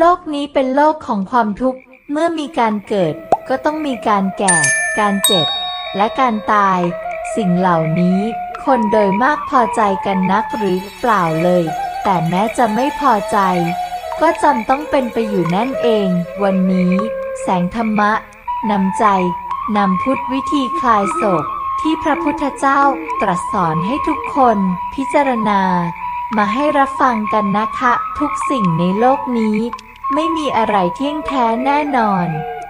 โลกนี้เป็นโลกของความทุกข์ เมื่อมีการเกิด ก็ต้องมีการแก่ การเจ็บ และการตาย สิ่งเหล่านี้ คนโดยมากพอใจกันนักหรือเปล่าเลย แต่แม้จะไม่พอใจ ก็จำต้องเป็นไปอยู่นั่นเอง วันนี้ แสงธรรมะนำใจนำพุทธวิธีคลายโศกที่พระพุทธเจ้าตรัสสอนให้ทุกคนพิจารณา มาให้รับฟังกันนะคะ ทุกสิ่งในโลกนี้ ไม่มีอะไรเที่ยงแท้แน่นอน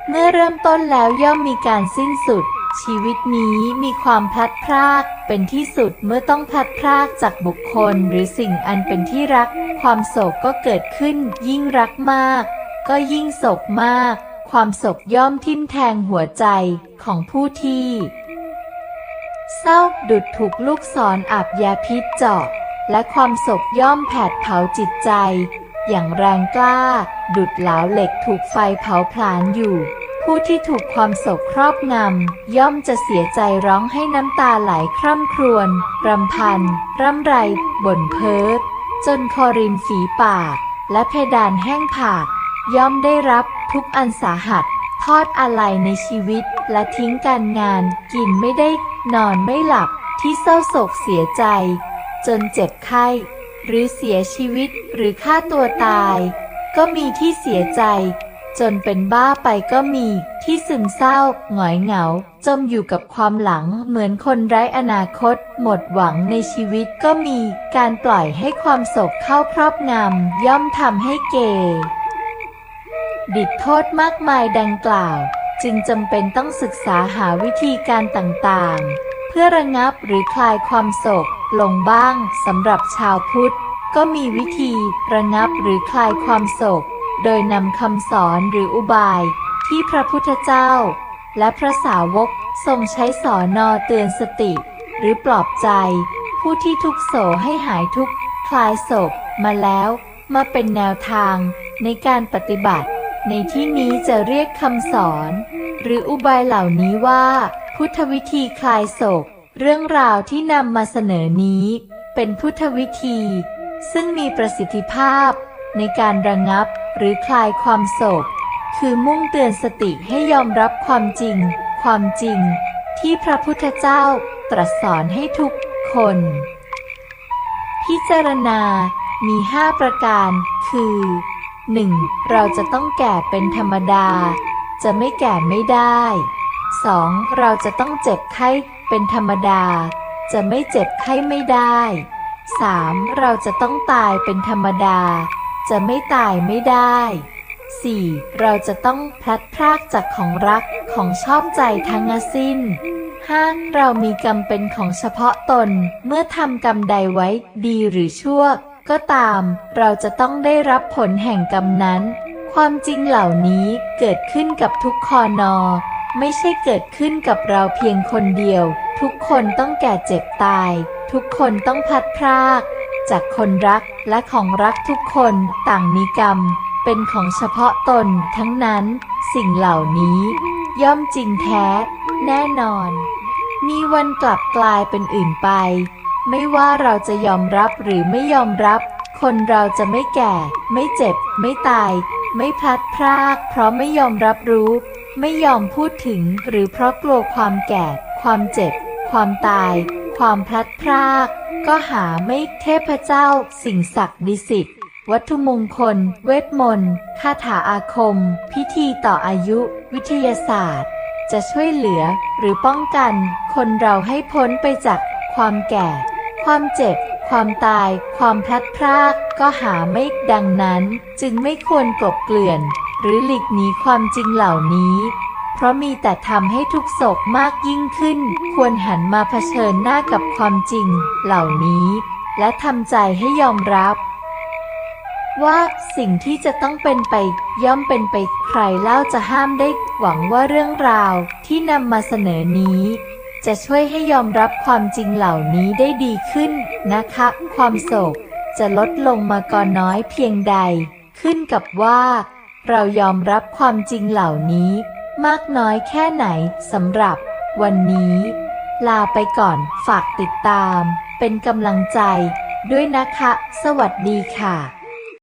เมื่อเริ่มต้นแล้วย่อมมีการสิ้นสุด ชีวิตนี้มีความพลัดพราก เป็นที่สุดเมื่อต้องพลัดพรากจากบุคคลหรือสิ่งอันเป็นที่รัก ความโศกก็เกิดขึ้น ยิ่งรักมาก ก็ยิ่งโศกมาก ความโศกย่อมทิ่มแทงหัวใจของผู้ที่เศร้าดุดถูกลูกศรอาบยาพิษเจาะและความโศกย่อมแผดเผาจิตใจ อย่างแรงกล้า ดุดเหลาเหล็กถูกไฟเผาผลาญอยู่ ผู้ที่ถูกความโศกครอบงำ ย่อมจะเสียใจร้องให้น้ำตาไหลคร่ำครวญรำพัน ร่ำไร บ่นเพ้อจนคอริมฝีปาก และเพดานแห้งผาก ย่อมได้รับทุกอันสาหัส ทอดอะไรในชีวิตและทิ้งการงาน กินไม่ได้ นอนไม่หลับที่เศร้าโศกเสียใจ จนเจ็บไข้ หรือเสียชีวิตหรือฆ่าตัวตาย ก็มีที่เสียใจ จนเป็นบ้าไปก็มีที่ซึมเศร้าหงอยเหงา จมอยู่กับความหลังเหมือนคนไร้อนาคต หมดหวังในชีวิตก็มีการปล่อยให้ความโศกเข้าครอบงำย่อมทำให้เกดิดโทษมากมายดังกล่าว จึงจำเป็นต้องศึกษาหาวิธีการต่างๆ เพื่อระงับหรือคลายความโศก ลงบ้างสำหรับชาวพุทธ ก็มีวิธีระงับหรือคลายความโศก โดยนำคำสอนหรืออุบายที่พระพุทธเจ้า และพระสาวกทรงใช้สอนนอเตือนสติ หรือปลอบใจ ผู้ที่ทุกโศให้หายทุกคลายโศกมาแล้วมาเป็นแนวทางในการปฏิบัติ ในที่นี้จะเรียกคำสอน หรืออุบายเหล่านี้ว่า พุทธวิธีคลายโศก เรื่องราวที่นำมาเสนอนี้ เป็นพุทธวิธี ซึ่งมีประสิทธิภาพ ในการระงับหรือคลายความโศก คือมุ่งเตือนสติให้ยอมรับความจริง ความจริง ที่พระพุทธเจ้าตรัสสอนให้ทุกคน พิจารณา มีห้าประการ คือ 1. เราจะต้องแก่เป็นธรรมดา จะไม่แก่ไม่ได้ 2. เราจะต้องเจ็บไข้ เป็นธรรมดา จะไม่เจ็บไข้ไม่ได้ 3. เราจะต้องตายเป็นธรรมดา จะไม่ตายไม่ได้ 4. เราจะต้องพลัดพรากจากของรักของชอบใจทั้งสิ้น 5. เรามีกรรมเป็นของเฉพาะตน เมื่อทำกรรมใดไว้ดีหรือชั่ว ก็ตาม เราจะต้องได้รับผลแห่งกรรมนั้น ความจริงเหล่านี้เกิดขึ้นกับทุกคอนอ ไม่ใช่เกิดขึ้นกับเราเพียงคนเดียว ทุกคนต้องแก่เจ็บตาย ทุกคนต้องพัดพราก จากคนรักและของรักทุกคนต่างมีกรรม เป็นของเฉพาะตนทั้งนั้น สิ่งเหล่านี้ ย่อมจริงแท้ แน่นอน มีวันกลับกลายเป็นอื่นไป ไม่ว่าเราจะยอมรับหรือไม่ยอมรับ คนเราจะไม่แก่ ไม่เจ็บ ไม่ตาย ไม่พลัดพราก เพราะไม่ยอมรับรู้ ไม่ยอมพูดถึงหรือเพราะกลัวความแก่ ความเจ็บ ความตาย ความพลัดพราก ก็หาไม่เทพเจ้า สิ่งศักดิ์สิทธิ์วัตถุมงคล เวทมนต์คาถาอาคม พิธีต่ออายุ วิทยาศาสตร์ จะช่วยเหลือหรือป้องกัน คนเราให้พ้นไปจากความแก่ ความเจ็บ ความตาย ความพลัดพราก ก็หาไม่ดังนั้น จึงไม่ควรกลบเกลื่อน หรือหลีกหนีความจริงเหล่านี้ เพราะมีแต่ทำให้ทุกโศกมากยิ่งขึ้น ควรหันมาเผชิญหน้ากับความจริงเหล่านี้ และทำใจให้ยอมรับ ว่าสิ่งที่จะต้องเป็นไปย่อมเป็นไปใครเล่าจะห้ามได้หวังว่าเรื่องราวที่นำมาเสนอนี้จะช่วยให้ยอมรับความจริงเหล่านี้ได้ดีขึ้นนะคะ ความโศกจะลดลงมาก่อนน้อยเพียงใด ขึ้นกับว่า เรายอมรับความจริงเหล่านี้ มากน้อยแค่ไหนสำหรับวันนี้ ลาไปก่อนฝากติดตาม เป็นกำลังใจด้วยนะคะ สวัสดีค่ะ